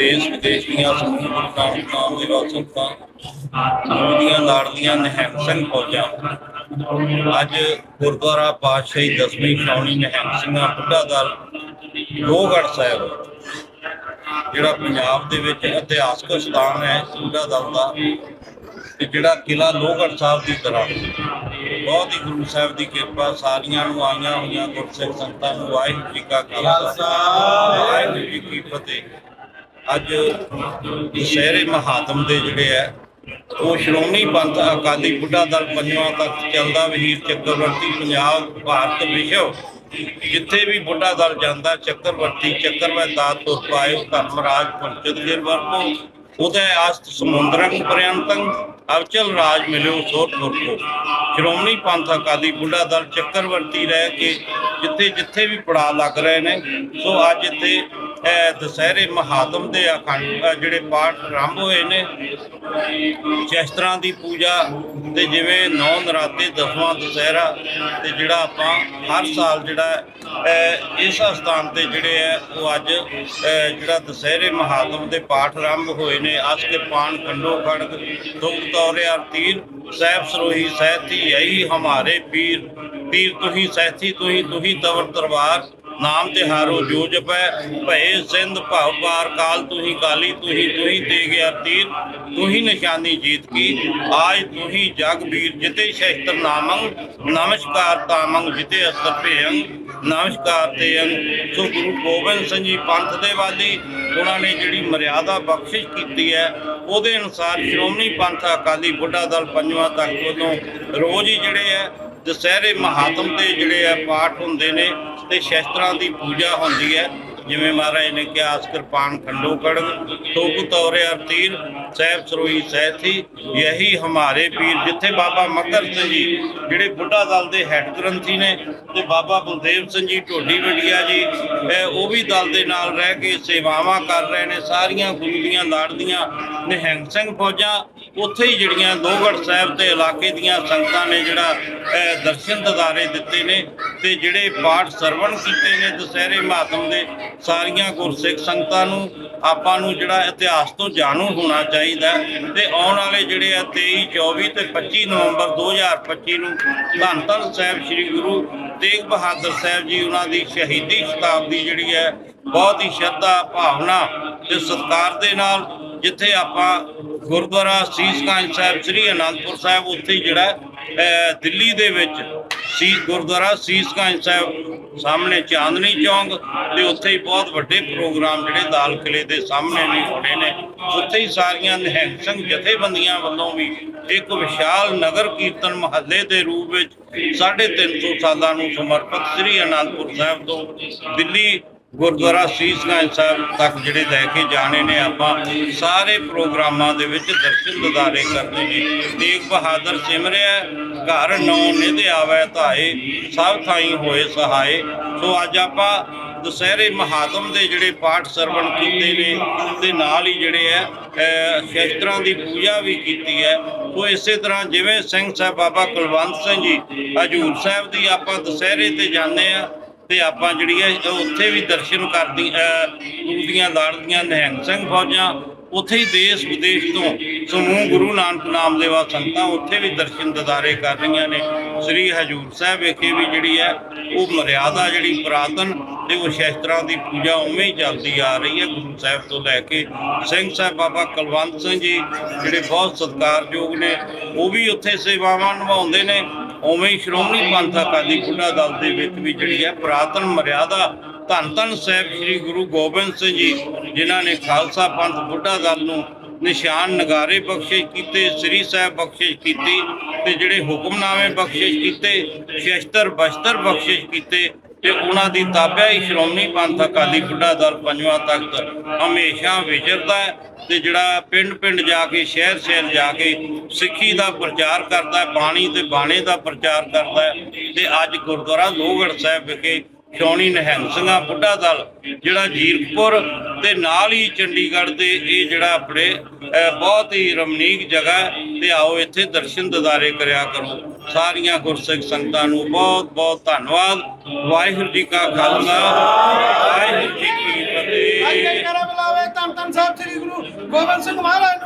ਦੇਸ਼ ਵਿਦੇਸ਼ ਦੀਆਂ ਸੰਸਥਾਵਾਂ ਨਾਮ ਦੇ ਵਾਸਤਾ ਦੁਨੀਆਂ ਲਾੜਦੀਆਂ ਨਿਹੰਗ ਸਿੰਘ ਫੌਜਾਂ, ਅੱਜ ਗੁਰਦੁਆਰਾ ਪਾਤਸ਼ਾਹੀ ਦਸਵੀਂ ਸ਼੍ਰੋਮਣੀ ਨਿਹੰਗ ਸਿੰਘਾਂ ਬੁੱਢਾ ਦਲ ਲੋਹਗੜ੍ਹ ਸਾਹਿਬ, ਜਿਹੜਾ ਪੰਜਾਬ ਦੇ ਵਿੱਚ ਇਤਿਹਾਸਕ ਸਥਾਨ ਹੈ ਬੁੱਢਾ ਦਲ ਦਾ, ਤੇ ਜਿਹੜਾ ਕਿਲਾ ਲੋਹਗੜ੍ਹ ਸਾਹਿਬ ਦੀ ਤਰ੍ਹਾਂ ਬਹੁਤ ਹੀ ਗੁਰੂ ਸਾਹਿਬ ਦੀ ਕਿਰਪਾ ਸਾਰੀਆਂ ਨੂੰ ਆਈਆਂ ਹੋਈਆਂ ਗੁਰਸਿੱਖ ਸੰਗਤਾਂ ਨੂੰ, ਵਾਹਿਗੁਰੂ ਜੀ ਕਾ ਖਾਲਸਾ, ਵਾਹਿਗੁਰੂ ਜੀ ਕੀ ਫਤਿਹ। ਅੱਜ ਦੁਸਹਿਰੇ ਮਹਾਤਮ ਦੇ ਜਿਹੜੇ ਹੈ, ਉਹ ਸ਼੍ਰੋਮਣੀ ਪੰਥ ਅਕਾਲੀ ਬੁੱਢਾ ਦਲ ਪੰਜਵਾਂ ਤੱਕ ਚੱਲਦਾ ਵਹੀਰ ਚੱਕਰਵਰਤੀ ਪੰਜਾਬ ਭਾਰਤ ਵਿਸ਼ਵ ਜਿੱਥੇ ਵੀ ਬੁੱਢਾ ਦਲ ਜਾਂਦਾ, ਚੱਕਰਵਰਤੀ ਚੱਕਰਵੈ ਦਾਤ ਪਾਇਓ ਧਰਮਰਾਜ ਪੰਚਤ ਗਿਰ ਵਰਤੋ ਉਦੈ ਆਸਤ ਸਮੁੰਦਰੰ ਪਰਯੰਤੰ ਅਵਚਲ ਰਾਜ ਮਿਲਿਓ ਸੋਤ ਮੁਰਕੋ ਸ਼੍ਰੋਮਣੀ ਪੰਥ ਅਕਾਲੀ ਬੁੱਢਾ ਦਲ ਚੱਕਰਵਰਤੀ ਰਹਿ ਕੇ ਜਿੱਥੇ ਜਿੱਥੇ ਵੀ ਪੜਾ ਲੱਗ ਰਹੇ ਨੇ, ਸੋ ਅੱਜ ਇੱਥੇ ਦੁਸਹਿਰੇ ਮਹਾਤਮ ਦੇ ਅਖੰਡ ਜਿਹੜੇ ਪਾਠ ਆਰੰਭ ਹੋਏ ਨੇ ਸ਼ਸਤਰਾਂ ਦੀ ਪੂਜਾ ਤੇ ਜਿਵੇਂ ਨੌ ਨਰਾਤੇ, ਦਸਵਾਂ ਦੁਸਹਿਰਾ ਤੇ ਜਿਹੜਾ ਆਪਾਂ ਹਰ ਸਾਲ ਜਿਹੜਾ ਇਸ ਸਥਾਨ ਤੇ ਜਿਹੜੇ ਹੈ, ਉਹ ਅੱਜ ਜਿਹੜਾ ਦੁਸਹਿਰੇ ਮਹਾਤਮ ਦੇ ਪਾਠ ਆਰੰਭ ਹੋਏ ਨੇ। ਅਸ ਕੇ ਪਾਣ ਖੰਡੋ ਖੜਕ ਦੁਖ ਤੌਰਿਆ ਤੀਰ, ਸਹਿਬ ਸਰੋਹੀ ਸਹਿਤੀ ਯਹੀ ਹਮਾਰੇ ਪੀਰ। ਪੀਰ ਤੁਹੀ ਸਹਿਤੀ ਤੁਹੀ ਤੁਹੀ ਤਵਰ ਤਰਵਾਰ ਨਾਮ ਤਿਹਾਰੋ ਜੋ ਜਪੈ ਭਏ ਸਿੰਧ ਭਵ ਪਾਰ ਕਾਲ ਤੁਹੀ ਕਾਲੀ, ਤੁਹੀ ਤੁਹੀ ਤੇ ਗਿਆ ਤੀਰ। ਤੁਹੀ ਨਿਸ਼ਾਨੀ ਜੀਤ ਕੀ। ਆਜ ਤੁਹੀ ਜਗ ਵੀਰ ਜਿਤੇ ਸ਼ਸਤਰ ਨਾਮੰ। ਨਮਸਕਾਰ ਤਾਮੰ ਜਿਤੇ ਅਸਤਰ ਭੇਯੰ ਨਮਸਕਾਰ ਤੇ ਅੰਗ। ਸੋ ਗੁਰੂ ਗੋਬਿੰਦ ਸਿੰਘ ਜੀ ਪੰਥ ਦੇ ਵਾਲੀ ਉਹਨਾਂ ਨੇ ਜਿਹੜੀ ਮਰਿਆਦਾ ਬਖਸ਼ਿਸ਼ ਕੀਤੀ ਹੈ, ਉਹਦੇ ਅਨੁਸਾਰ ਸ਼੍ਰੋਮਣੀ ਪੰਥ ਅਕਾਲੀ ਬੁੱਢਾ ਦਲ ਪੰਜਵਾਂ ਤੱਕ ਵੱਲੋਂ ਰੋਜ਼ ਹੀ ਜਿਹੜੇ ਹੈ, ਦੁਸਹਿਰੇ ਮਹਾਤਮ ਦੇ ਜਿਹੜੇ ਆ ਪਾਠ ਹੁੰਦੇ ਨੇ। ਤੇ ਸ਼ਸਤਰਾਂ ਦੀ ਪੂਜਾ ਹੁੰਦੀ ਹੈ, ਜਿਵੇਂ ਮਹਾਰਾਜ ਨੇ ਕਿਹਾ ਅਸ ਕਿਰਪਾਨ ਖੰਡੋ ਕੜਨ ਤੋਕ ਤੌਰਿਆ ਤੀਰ, ਸਹਿਬ ਸਰੋਈ ਸਹਿਥੀ, ਯਹੀ ਹਮਾਰੇ ਪੀਰ। ਜਿੱਥੇ ਬਾਬਾ ਮੱਕਰ ਸਿੰਘ ਜੀ, ਜਿਹੜੇ ਬੁੱਢਾ ਦਲ ਦੇ ਹੈੱਡ ਗ੍ਰੰਥੀ ਨੇ, ਤੇ ਬਾਬਾ ਬਲਦੇਵ ਸਿੰਘ ਜੀ, ਢੋਡੀ ਵੜੀਆ ਜੀ ਉਹ ਵੀ ਦਲ ਦੇ ਨਾਲ ਰਹਿ ਕੇ ਸੇਵਾਵਾਂ ਕਰ ਰਹੇ ਨੇ, ਸਾਰੀਆਂ ਗੁਰੂ ਦੀਆਂ ਲਾੜਦੀਆਂ ਨਿਹੰਗ ਸਿੰਘ ਫੌਜਾਂ ਉੱਥੇ ਹੀ ਜਿਹੜੀਆਂ ਲੋਹਗੜ੍ਹ ਸਾਹਿਬ ਤੇ ਇਲਾਕੇ ਦੀਆਂ ਸੰਗਤਾਂ ਨੇ ਜਿਹੜਾ ਦਰਸ਼ਨ ਦਿਦਾਰੇ ਦਿੱਤੇ ਨੇ ਤੇ ਜਿਹੜੇ ਪਾਠ ਸਰਵਣ ਕੀਤੇ ਨੇ ਦੁਸਹਿਰੇ ਮਾਤਮ ਦੇ, ਸਾਰੀਆਂ ਗੁਰਸਿੱਖ ਸੰਗਤਾਂ ਨੂੰ ਆਪਾਂ ਨੂੰ ਜਿਹੜਾ ਇਤਿਹਾਸ ਤੋਂ ਜਾਣੂ ਹੋਣਾ ਚਾਹੀਦਾ ਹੈ ਤੇ ਆਉਣ ਵਾਲੇ ਜਿਹੜੇ ਆ 23 24 ਤੇ 25 ਨਵੰਬਰ 2025 ਨੂੰ ਧੰਨ ਧੰਨ ਸਾਹਿਬ ਸ੍ਰੀ ਗੁਰੂ ਤੇਗ ਬਹਾਦਰ ਸਾਹਿਬ ਜੀ ਉਹਨਾਂ ਦੀ ਸ਼ਹੀਦੀ ਸ਼ਤਾਬਦੀ ਜਿਹੜੀ ਹੈ, ਬਹੁਤ ਹੀ ਸ਼ਰਧਾ ਭਾਵਨਾ ਤੇ ਸਤਿਕਾਰ ਦੇ ਨਾਲ ਜਿੱਥੇ ਆਪਾਂ ਗੁਰਦੁਆਰਾ ਸੀਸ ਗੰਜ ਸਾਹਿਬ, ਸ੍ਰੀ ਅਨੰਦਪੁਰ ਸਾਹਿਬ, ਉੱਥੇ ਹੀ ਜਿਹੜਾ ਦਿੱਲੀ ਦੇ ਵਿੱਚ ਸੀ ਗੁਰਦੁਆਰਾ ਸੀਸ ਗੰਜ ਸਾਹਿਬ ਸਾਹਮਣੇ ਚਾਂਦਨੀ ਚੌਂਕ ਤੇ ਉੱਥੇ ਹੀ ਬਹੁਤ ਵੱਡੇ ਪ੍ਰੋਗਰਾਮ ਜਿਹੜੇ ਦਾਲ ਕਿਲੇ ਦੇ ਸਾਹਮਣੇ ਵੀ ਹੋਣੇ ਨੇ। ਉੱਥੇ ਹੀ ਸਾਰੀਆਂ ਨਿਹੰਗ ਸਿੰਘ ਜਥੇਬੰਦੀਆਂ ਵੱਲੋਂ ਵੀ ਇੱਕ ਵਿਸ਼ਾਲ ਨਗਰ ਕੀਰਤਨ ਮਹੱਲੇ ਦੇ ਰੂਪ ਵਿੱਚ 350 ਸਾਲਾਂ ਨੂੰ ਸਮਰਪਿਤ ਸ੍ਰੀ ਅਨੰਦਪੁਰ ਸਾਹਿਬ ਤੋਂ ਦਿੱਲੀ ਗੁਰਦੁਆਰਾ ਸੀਸ ਸਾਹਿਬ ਤੱਕ ਜਿਹੜੇ ਲੈ ਕੇ ਜਾਣੇ ਨੇ ਆਪਾਂ ਸਾਰੇ ਪ੍ਰੋਗਰਾਮਾਂ ਦੇ ਵਿੱਚ ਦਰਸ਼ਨ ਦਿਦਾਰੇ ਕਰਨੇ ਨੇ। ਤੇਗ ਬਹਾਦਰ ਸਿਮਰਿਆ ਘਰ ਨੌ ਨਿਧ ਆਵੇ ਧਾਏ ਸਭ ਥਾਈ ਹੋਏ ਸਹਾਏ। ਸੋ ਅੱਜ ਆਪਾਂ ਦੁਸਹਿਰੇ ਮਹਾਤਮ ਦੇ ਜਿਹੜੇ ਪਾਠ ਸਰਵਣ ਕੀਤੇ ਨੇ ਤੇ ਨਾਲ ਹੀ ਜਿਹੜੇ ਹੈ ਅਹ, ਸ਼ਸਤਰਾਂ ਦੀ ਪੂਜਾ ਵੀ ਕੀਤੀ ਹੈ। ਸੋ ਇਸੇ ਤਰ੍ਹਾਂ ਜਿਵੇਂ ਸਿੰਘ ਸਾਹਿਬ ਬਾਬਾ ਕੁਲਵੰਤ ਸਿੰਘ ਜੀ ਹਜੂਰ ਸਾਹਿਬ ਦੀ ਆਪਾਂ ਦੁਸਹਿਰੇ ਤੇ ਜਾਂਦੇ ਆ ਤੇ ਆਪਾਂ ਜਿਹੜੀ ਹੈ ਉੱਥੇ ਵੀ ਦਰਸ਼ਨ ਕਰਦੀ ਅਹ, ਗੁਰੂ ਦੀਆਂ ਲਾੜਦੀਆਂ ਨਿਹੰਗ ਸਿੰਘ ਫੌਜਾਂ ਉੱਥੇ ਹੀ ਦੇਸ਼ ਵਿਦੇਸ਼ ਤੋਂ ਸਮੂਹ ਗੁਰੂ ਨਾਨਕ ਨਾਮ ਦੇਵਾ ਸੰਗਤਾਂ ਉੱਥੇ ਵੀ ਦਰਸ਼ਨ ਦਿਦਾਰੇ ਕਰ ਰਹੀਆਂ ਨੇ। ਸ੍ਰੀ ਹਜੂਰ ਸਾਹਿਬ ਵਿਖੇ ਵੀ ਜਿਹੜੀ ਹੈ ਉਹ ਮਰਿਆਦਾ ਜਿਹੜੀ ਪੁਰਾਤਨ ਤੇ ਉਹ ਸ਼ਸਤਰਾਂ ਦੀ ਪੂਜਾ ਉਵੇਂ ਹੀ ਚੱਲਦੀ ਆ ਰਹੀ ਹੈ। ਗੁਰੂ ਸਾਹਿਬ ਤੋਂ ਲੈ ਕੇ ਸਿੰਘ ਸਾਹਿਬ ਬਾਬਾ ਕੁਲਵੰਤ ਸਿੰਘ ਜੀ ਜਿਹੜੇ ਬਹੁਤ ਸਤਿਕਾਰਯੋਗ ਨੇ ਉਹ ਵੀ ਉੱਥੇ ਸੇਵਾਵਾਂ ਨਿਭਾਉਂਦੇ ਨੇ। ਉਵੇਂ ਹੀ ਸ਼੍ਰੋਮਣੀ ਪੰਥ ਅਕਾਲੀ ਬੁੱਢਾ ਦਲ ਦੇ ਵਿੱਚ ਵੀ ਜਿਹੜੀ ਹੈ ਪੁਰਾਤਨ ਮਰਿਆਦਾ ਧੰਨ ਧੰਨ ਸਾਹਿਬ ਸ੍ਰੀ ਗੁਰੂ ਗੋਬਿੰਦ ਸਿੰਘ ਜੀ ਜਿਨ੍ਹਾਂ ਨੇ ਖਾਲਸਾ ਪੰਥ ਬੁੱਢਾ ਦਲ ਨੂੰ ਨਿਸ਼ਾਨ ਨਗਾਰੇ ਬਖਸ਼ਿਸ਼ ਕੀਤੇ ਸ੍ਰੀ ਸਾਹਿਬ ਬਖਸ਼ਿਸ਼ ਕੀਤੀ ਤੇ ਜਿਹੜੇ ਹੁਕਮਨਾਮੇ ਬਖਸ਼ਿਸ਼ ਕੀਤੇ ਸ਼ਸਤਰ ਬਸਤਰ ਬਖਸ਼ਿਸ਼ ਕੀਤੇ ਤੇ ਉਹਨਾਂ ਦੀ ਤਾਬਿਆ ਹੀ ਸ਼੍ਰੋਮਣੀ ਪੰਥ ਅਕਾਲੀ ਬੁੱਢਾ ਦਲ ਪੰਜਵਾਂ ਤਖਤ ਹਮੇਸ਼ਾ ਵਿਚਰਦਾ ਹੈ ਤੇ ਜਿਹੜਾ ਪਿੰਡ ਪਿੰਡ ਜਾ ਕੇ ਸ਼ਹਿਰ ਸ਼ਹਿਰ ਜਾ ਕੇ ਸਿੱਖੀ ਦਾ ਪ੍ਰਚਾਰ ਕਰਦਾ ਹੈ, ਬਾਣੀ ਤੇ ਬਾਣੇ ਦਾ ਪ੍ਰਚਾਰ ਕਰਦਾ ਹੈ ਤੇ ਅੱਜ ਗੁਰਦੁਆਰਾ ਲੋਹਗੜ੍ਹ ਸਾਹਿਬ ਵਿਖੇ ਸ਼ੌਣੀ ਨਿਹੰਗ ਸਿੰਘਾਂ ਬੁੱਢਾ ਦਲ, ਜਿਹੜਾ ਜੀਰਕਪੁਰ ਤੇ ਨਾਲ ਹੀ ਚੰਡੀਗੜ੍ਹ ਦੇ ਇਹ ਜਿਹੜਾ ਆਪਣੇ ਬਹੁਤ ਹੀ ਰਮਣੀਕ ਜਗ੍ਹਾ ਤੇ ਆਓ ਇੱਥੇ ਦਰਸ਼ਨ ਦਿਦਾਰੇ ਕਰਿਆ ਕਰੋ। ਸਾਰੀਆਂ ਗੁਰਸਿੱਖ ਸੰਗਤਾਂ ਨੂੰ ਬਹੁਤ ਬਹੁਤ ਧੰਨਵਾਦ। ਵਾਹਿਗੁਰੂ ਜੀ ਕਾ ਖਾਲਸਾ, ਵਾਹਿਗੁਰੂ ਜੀ ਕੀ ਫਤਿਹ। ਜੈ ਜੈ ਬੁਲਾਵੇ ਧੰਨ ਧੰਨ ਸਾਹਿਬ ਸ੍ਰੀ ਗੁਰੂ ਗੋਬਿੰਦ ਸਿੰਘ ਮਹਾਰਾਜ